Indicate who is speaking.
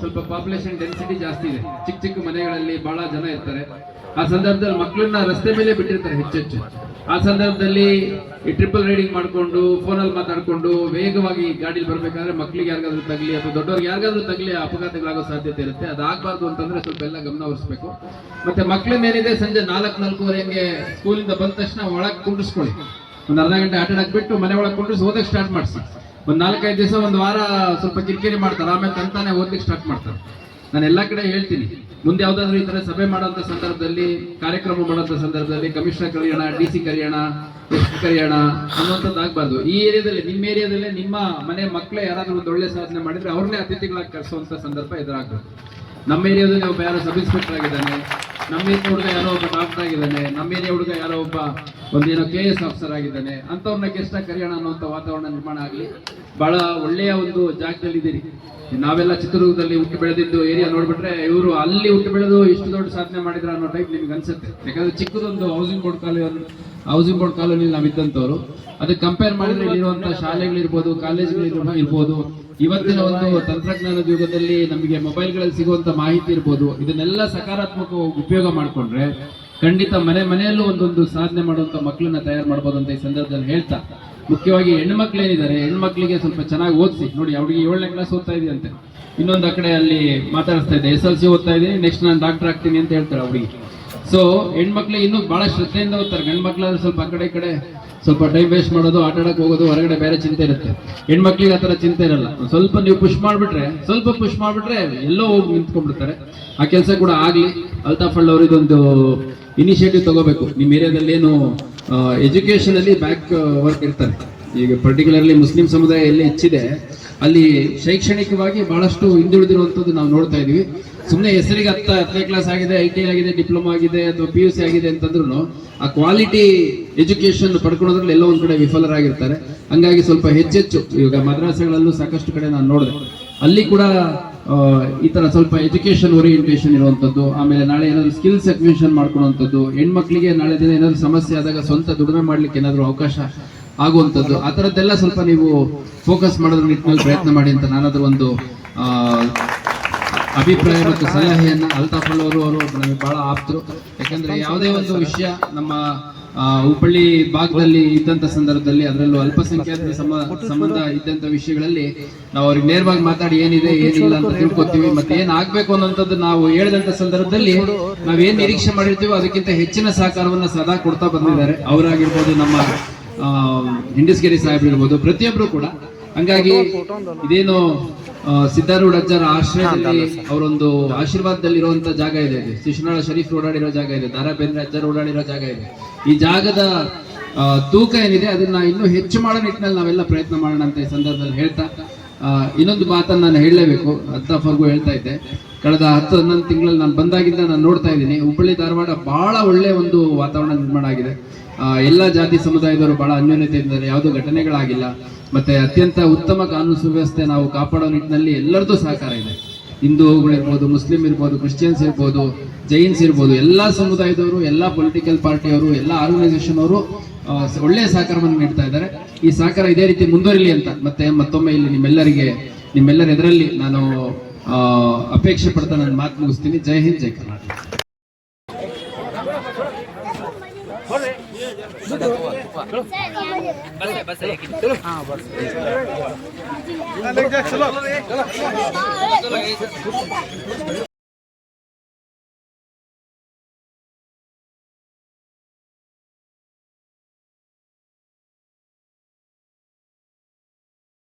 Speaker 1: ಸ್ವಲ್ಪ population density ಜಾಸ್ತಿ ಇದೆ. ಚಿಕ್ಕ ಚಿಕ್ಕ ಮನೆಗಳಲ್ಲಿ ಬಹಳ ಜನ ಇರ್ತಾರೆ. ಆ ಸಂದರ್ಭದಲ್ಲಿ ಮಕ್ಕಳನ್ನ ರಸ್ತೆ ಮೇಲೆ ಬಿಟ್ಟಿರ್ತಾರೆ ಹೆಚ್ಚೆಚ್ಚು ಆ ಸಂದರ್ಭದಲ್ಲಿ ಈ ಟ್ರಿಪಲ್ ರೈಡಿಂಗ್ ಮಾಡ್ಕೊಂಡು ಫೋನಲ್ಲಿ ಮಾತಾಡ್ಕೊಂಡು, ವೇಗವಾಗಿ ಗಾಡಿಲಿ ಬರಬೇಕಾದ್ರೆ ಮಕ್ಕಳಿಗೆ ಯಾರಿಗಾದ್ರೂ ತಗಲಿ ಅಥವಾ ದೊಡ್ಡವ್ರಿಗೆ ಯಾರಿಗಾದ್ರೂ ತಗಲಿ ಅಪಘಾತಗಳಾಗೋ ಸಾಧ್ಯತೆ ಇರುತ್ತೆ. ಅದಾಗಬಾರ್ದು ಅಂತಂದ್ರೆ ಸ್ವಲ್ಪ ಎಲ್ಲ ಗಮನ ಹರಿಸ್ಬೇಕು. ಮತ್ತೆ ಮಕ್ಕಳನ್ನೇನಿದೆ ಸಂಜೆ ನಾಲ್ಕು ನಾಲ್ಕೂವರೆ ಹಂಗೆ ಸ್ಕೂಲಿಂದ ಬಂದ ತಕ್ಷಣ ಒಳಗೆ ಕುಂಡಿಸ್ಕೊಳ್ಳಿ ಒಂದು ಅರ್ಧ ಗಂಟೆ ಆಟ ಬಿಟ್ಟು ಮನೆ ಒಳಗೆ ಕುಂಡಿಸಿ ಓದಕ್ಕೆ ಸ್ಟಾರ್ಟ್ ಮಾಡಿಸಿ. ಒಂದು ನಾಲ್ಕೈದು ದಿವಸ ಒಂದು ವಾರ ಸ್ವಲ್ಪ ಕಿರಿಕಿರಿ ಮಾಡ್ತಾರೆ. ಆಮೇಲೆ ತಂತಾನೆ ಓದ್ಲಿಕ್ಕೆ ಸ್ಟಾರ್ಟ್ ಮಾಡ್ತಾರೆ. ನಾನು ಎಲ್ಲ ಕಡೆ ಹೇಳ್ತೀನಿ. ಮುಂದೆ ಯಾವುದಾದ್ರೂ ಈ ಥರ ಸಭೆ ಮಾಡೋಂಥ ಸಂದರ್ಭದಲ್ಲಿ, ಕಾರ್ಯಕ್ರಮ ಮಾಡೋಂಥ ಸಂದರ್ಭದಲ್ಲಿ ಕಮಿಷನರ್ ಕರೆಯೋಣ, ಡಿ ಸಿ ಕರೆಯೋಣ, ಎಸ್ ಕರೆಯೋಣ ಅನ್ನುವಂಥದ್ದು ಆಗ್ಬಾರ್ದು ಈ ಏರಿಯಾದಲ್ಲಿ, ನಿಮ್ಮ ಏರಿಯಾದಲ್ಲೇ ನಿಮ್ಮ ಮನೆ ಮಕ್ಕಳೇ ಯಾರಾದರೂ ಒಂದು ಒಳ್ಳೆ ಸಾಧನೆ ಮಾಡಿದರೆ ಅವ್ರನ್ನೇ ಅತಿಥಿಗಳಾಗಿ ಕರೆಸುವಂಥ ಸಂದರ್ಭ ಎದುರಾಗ್ಬೋದು ನಮ್ಮ ಏರಿಯಾದಲ್ಲಿ ಒಬ್ಬ ಯಾರೋ ಸಬ್ ಇನ್ಸ್ಪೆಕ್ಟರ್ ಆಗಿದ್ದಾನೆ. ನಮ್ಮ ಏರಿಯಾ ಹುಡುಗ ಯಾರೋ ಒಬ್ಬ ಡಾಕ್ಟರ್ ಆಗಿದ್ದಾನೆ, ನಮ್ಮ ಏರಿಯಾ ಹುಡುಗ ಯಾರೋ ಒಬ್ಬ ಒಂದೇನೋ ಕೆ ಎಸ್ ಆಫೀಸರ್ ಆಗಿದ್ದಾನೆ, ಅಂಥವ್ರನ್ನ ಗೆಸ್ಟ್ ಕರೆಯೋಣ ಅನ್ನುವಂಥ ವಾತಾವರಣ ನಿರ್ಮಾಣ ಆಗಲಿ. ಬಹಳ ಒಳ್ಳೆಯ ಒಂದು ಜಾಗದಲ್ಲಿ ಇದ್ದೀರಿ ನಾವೆಲ್ಲ ಚಿತ್ರದುರ್ಗದಲ್ಲಿ ಹುಟ್ಟು ಬೆಳೆದಿದ್ದು ಏರಿಯಾ ನೋಡ್ಬಿಟ್ರೆ ಇವರು ಅಲ್ಲಿ ಹುಟ್ಟು ಬೆಳೆದು ಇಷ್ಟು ದೊಡ್ಡ ಸಾಧನೆ ಮಾಡಿದ್ರ ಅನ್ನೋ ಟೈಪ್ ನಿಮ್ಗೆ ಅನ್ಸುತ್ತೆ. ಯಾಕಂದ್ರೆ ಚಿಕ್ಕದೊಂದು housing board colony housing board colony ನಾವು ಅದಕ್ಕೆ ಕಂಪೇರ್ ಮಾಡಿದ್ರೆ ಇಲ್ಲಿರುವಂತಹ ಶಾಲೆಗಳಿರ್ಬೋದು ಕಾಲೇಜುಗಳು ಇರ್ಬೋದು. ಇವತ್ತಿನ ಒಂದು ತಂತ್ರಜ್ಞಾನದ ಯುಗದಲ್ಲಿ ನಮಗೆ ಮೊಬೈಲ್ಗಳಲ್ಲಿ ಸಿಗುವಂತ ಮಾಹಿತಿ ಇರ್ಬೋದು. ಇದನ್ನೆಲ್ಲ ಸಕಾರಾತ್ಮಕ ಉಪಯೋಗ ಮಾಡಿಕೊಂಡ್ರೆ ಖಂಡಿತ ಮನೆ ಮನೆಯಲ್ಲೂ ಒಂದೊಂದು ಸಾಧನೆ ಮಾಡುವಂತ ಮಕ್ಕಳನ್ನ ತಯಾರು ಮಾಡ್ಬೋದು ಅಂತ ಈ ಸಂದರ್ಭದಲ್ಲಿ ಹೇಳ್ತಾ. ಮುಖ್ಯವಾಗಿ ಹೆಣ್ಮಕ್ಳು ಏನಿದ್ದಾರೆ ಹೆಣ್ಮಕ್ಳಿಗೆ ಸ್ವಲ್ಪ ಚೆನ್ನಾಗಿ ಓದಿಸಿ. ನೋಡಿ, ಅವ್ರಿಗೆ ಏಳನೇ ಕ್ಲಾಸ್ ಓದ್ತಾ ಇದೆಯಂತೆ. ಇನ್ನೊಂದು ಕಡೆ ಅಲ್ಲಿ ಮಾತಾಡಿಸ್ತಾ ಇದೆ ಎಸ್ ಎಲ್ ಸಿ ಓದ್ತಾ ಇದ್ದೀನಿ ನೆಕ್ಸ್ಟ್ ನಾನು ಡಾಕ್ಟರ್ ಆಗ್ತೀನಿ ಅಂತ ಹೇಳ್ತಾರೆ ಅವ್ರಿಗೆ. ಸೊ ಹೆಣ್ಮಕ್ಳು ಇನ್ನೂ ಭಾಳ ಶ್ರದ್ಧೆಯಿಂದ ಹೋಗ್ತಾರೆ ಗಂಡು ಮಕ್ಳಾದ್ರೆ ಸ್ವಲ್ಪ ಆ ಕಡೆ ಈ ಕಡೆ ಸ್ವಲ್ಪ ಟೈಮ್ ವೇಸ್ಟ್ ಮಾಡೋದು, ಆಟ ಆಡಕ್ಕೆ ಹೋಗೋದು, ಹೊರಗಡೆ ಬೇರೆ ಚಿಂತೆ ಇರುತ್ತೆ. ಹೆಣ್ಮಕ್ಳಿಗೆ ಆ ಥರ ಚಿಂತೆ ಇರಲ್ಲ. ಸ್ವಲ್ಪ ನೀವು ಪುಷ್ ಮಾಡ್ಬಿಟ್ರೆ, ಸ್ವಲ್ಪ ಪುಷ್ ಮಾಡ್ಬಿಟ್ರೆ ಎಲ್ಲೋ ಹೋಗಿ ನಿಂತ್ಕೊಂಡ್ಬಿಡ್ತಾರೆ. ಆ ಕೆಲಸ ಕೂಡ ಆಗಲಿ. ಅಲ್ತಾಫ್ ಅವರು ಇದೊಂದು ಇನಿಷಿಯೇಟಿವ್ ತಗೋಬೇಕು. ನಿಮ್ಮ ಏರಿಯಾದಲ್ಲಿ ಏನು ಎಜುಕೇಶನ್ ಅಲ್ಲಿ ಬ್ಯಾಕ್ ವರ್ಕ್ ಇರ್ತಾರೆ ಈಗ ಪರ್ಟಿಕ್ಯುಲರ್ಲಿ ಮುಸ್ಲಿಂ ಸಮುದಾಯ ಎಲ್ಲಿ ಹೆಚ್ಚಿದೆ ಅಲ್ಲಿ ಶೈಕ್ಷಣಿಕವಾಗಿ ಬಹಳಷ್ಟು ಹಿಂದುಳಿದಿರುವಂಥದ್ದು ನಾವು ನೋಡ್ತಾ ಇದೀವಿ ಸುಮ್ಮನೆ ಹೆಸರಿಗೆ ಹತ್ತ, ಹತ್ತನೇ ಕ್ಲಾಸ್ ಆಗಿದೆ ಐ ಟಿ ಆಗಿದೆ ಡಿಪ್ಲೊಮಾ ಆಗಿದೆ ಅಥವಾ ಪಿ ಯು ಸಿ ಆಗಿದೆ ಅಂತಂದ್ರೂ ಆ ಕ್ವಾಲಿಟಿ ಎಜುಕೇಶನ್ ಪಡ್ಕೊಳ್ಳೋದ್ರಲ್ಲಿ ಎಲ್ಲೋ ಒಂದು ಕಡೆ ವಿಫಲರಾಗಿರ್ತಾರೆ. ಹಂಗಾಗಿ ಸ್ವಲ್ಪ ಹೆಚ್ಚೆಚ್ಚು. ಈಗ ಮದ್ರಾಸಗಳಲ್ಲೂ ಸಾಕಷ್ಟು ಕಡೆ ನಾನು ನೋಡಿದೆ. ಅಲ್ಲಿ ಕೂಡ ಈ ತರ ಸ್ವಲ್ಪ ಎಜುಕೇಶನ್ ಓರಿಯೆಂಟೇಷನ್ ಇರುವಂತದ್ದು ಆಮೇಲೆ ನಾಳೆ ಏನಾದ್ರು ಸ್ಕಿಲ್ಸ್ ಅಕ್ವಿಷನ್ ಮಾಡ್ಕೊಳ್ಳುವಂಥದ್ದು ಹೆಣ್ಮಕ್ಳಿಗೆ ನಾಳೆ ದಿನ ಏನಾದರೂ ಸಮಸ್ಯೆ ಆದಾಗ ಸ್ವಂತ ದುಡಿಮೆ ಮಾಡ್ಲಿಕ್ಕೆ ಏನಾದರೂ ಅವಕಾಶ ಆಗುವಂಥದ್ದು. ಆ ಥರದ್ದೆಲ್ಲ ಸ್ವಲ್ಪ ನೀವು ಫೋಕಸ್ ಮಾಡೋದ್ರ ನಿಟ್ಟಿನಲ್ಲಿ ಪ್ರಯತ್ನ ಮಾಡಿ ಅಂತ ನಾನಾದ್ರೂ ಒಂದು ಅಭಿಪ್ರಾಯ ಮತ್ತು ಸಲಹೆಯನ್ನು ಅಲ್ತಾಫ್ ಅವರು ಅವರು ನಮಗೆ ಬಹಳ ಆಪ್ತರು. ಯಾಕಂದ್ರೆ ಯಾವುದೇ ಒಂದು ವಿಷಯ ನಮ್ಮ ಹುಬ್ಬಳ್ಳಿ ಭಾಗದಲ್ಲಿ ಇದ್ದಂತ ಸಂದರ್ಭದಲ್ಲಿ ಅದರಲ್ಲೂ ಅಲ್ಪಸಂಖ್ಯಾತರ ಸಮ ಸಂಬಂಧ ಇದ್ದಂತ ವಿಷಯಗಳಲ್ಲಿ ನಾವು ಅವ್ರಿಗೆ ನೇರವಾಗಿ ಮಾತಾಡಿ ಏನಿದೆ, ಏನಿಲ್ಲ ಅಂತ ತಿಳ್ಕೊತೀವಿ. ಮತ್ತೆ ಏನ್ ಆಗ್ಬೇಕು ಅನ್ನೋಂಥದ್ದು ನಾವು ಹೇಳಿದಂಥ ಸಂದರ್ಭದಲ್ಲಿ ನಾವೇನ್ ನಿರೀಕ್ಷೆ ಮಾಡಿರ್ತೀವೋ ಅದಕ್ಕಿಂತ ಹೆಚ್ಚಿನ ಸಹಕಾರವನ್ನು ಸದಾ ಕೊಡ್ತಾ ಬಂದಿದ್ದಾರೆ. ಅವರಾಗಿರ್ಬೋದು ನಮ್ಮ ಹಿಂಡಸ್ಗಿರಿ ಸಾಹೇಬ್ ಇರ್ಬೋದು ಪ್ರತಿಯೊಬ್ರು ಕೂಡ. ಹಂಗಾಗಿ ಇದೇನು ಸಿದ್ಧಾರೂಢ ಸಿದ್ದಾರೂಢ ಅಜ್ಜರ ಆಶ್ರಯದಲ್ಲಿ ಅವರೊಂದು ಆಶೀರ್ವಾದದಲ್ಲಿ ಇರುವಂತ ಜಾಗ ಇದೆ ಇದು. ಶಿಶುನಾಳ ಶರೀಫ್ ಓಡಾಡಿರೋ ಜಾಗ ಇದೆ ದಾರಾ ಬೇಂದ್ರೆ ಅಜ್ಜರ್ ಓಡಾಡಿರೋ ಜಾಗ ಇದೆ. ಈ ಜಾಗದ ತೂಕ ಏನಿದೆ ಅದನ್ನ ಇನ್ನೂ ಹೆಚ್ಚು ಮಾಡೋ ನಿಟ್ಟಿನಲ್ಲಿ ನಾವೆಲ್ಲ ಪ್ರಯತ್ನ ಮಾಡೋಣ ಅಂತ ಈ ಸಂದರ್ಭದಲ್ಲಿ ಹೇಳ್ತಾ ಇನ್ನೊಂದು ಮಾತನ್ನ ನಾನು ಹೇಳಲೇಬೇಕು. ಅಲ್ತಾಫ್ ಅವ್ರಿಗೂ ಹೇಳ್ತಾ ಇದ್ದೆ. ಕಳೆದ ಹತ್ತು ಹನ್ನೊಂದು ತಿಂಗಳಲ್ಲಿ ನಾನು ಬಂದಾಗಿಂದ ನಾನು ನೋಡ್ತಾ ಇದ್ದೀನಿ. ಹುಬ್ಬಳ್ಳಿ ಧಾರವಾಡ ಬಹಳ ಒಳ್ಳೆ ಒಂದು ವಾತಾವರಣ ನಿರ್ಮಾಣ ಆಗಿದೆ. ಎಲ್ಲ ಜಾತಿ ಸಮುದಾಯದವರು ಬಹಳ ಅನ್ಯೋನ್ಯತೆ ಇದ್ದಾರೆ ಯಾವುದೋ ಘಟನೆಗಳಾಗಿಲ್ಲ. ಮತ್ತೆ ಅತ್ಯಂತ ಉತ್ತಮ ಕಾನೂನು ಸುವ್ಯವಸ್ಥೆ ನಾವು ಕಾಪಾಡೋ ನಿಟ್ಟಿನಲ್ಲಿ ಎಲ್ಲರದ್ದು ಸಹಕಾರ ಇದೆ. ಹಿಂದೂಗಳಿರ್ಬೋದು ಮುಸ್ಲಿಂ ಇರ್ಬೋದು, ಕ್ರಿಶ್ಚಿಯನ್ಸ್ ಇರ್ಬೋದು, ಜೈನ್ಸ್ ಇರ್ಬೋದು, ಎಲ್ಲ ಸಮುದಾಯದವರು, ಎಲ್ಲ ಪೊಲಿಟಿಕಲ್ ಪಾರ್ಟಿಯವರು ಎಲ್ಲ ಆರ್ಗನೈಸೇಷನ್ ಅವರು ಒಳ್ಳೆಯ ಸಹಕಾರವನ್ನು ನೀಡ್ತಾ ಇದ್ದಾರೆ. ಈ ಸಹಕಾರ ಇದೇ ರೀತಿ ಮುಂದುವರಿಲಿ ಅಂತ ಮತ್ತೆ ಮತ್ತೊಮ್ಮೆ ಇಲ್ಲಿ ನಿಮ್ಮೆಲ್ಲರಿಗೆ, ನಿಮ್ಮೆಲ್ಲರ ಎದುರಲ್ಲಿ ನಾನು ಅಪೇಕ್ಷೆ ಪಡ್ತಾ ನನ್ನ ಮಾತು ಮುಗಿಸ್ತೀನಿ. ಜೈ ಹಿಂದ್, ಜೈ ಕರ್ನಾಟಕ. चलो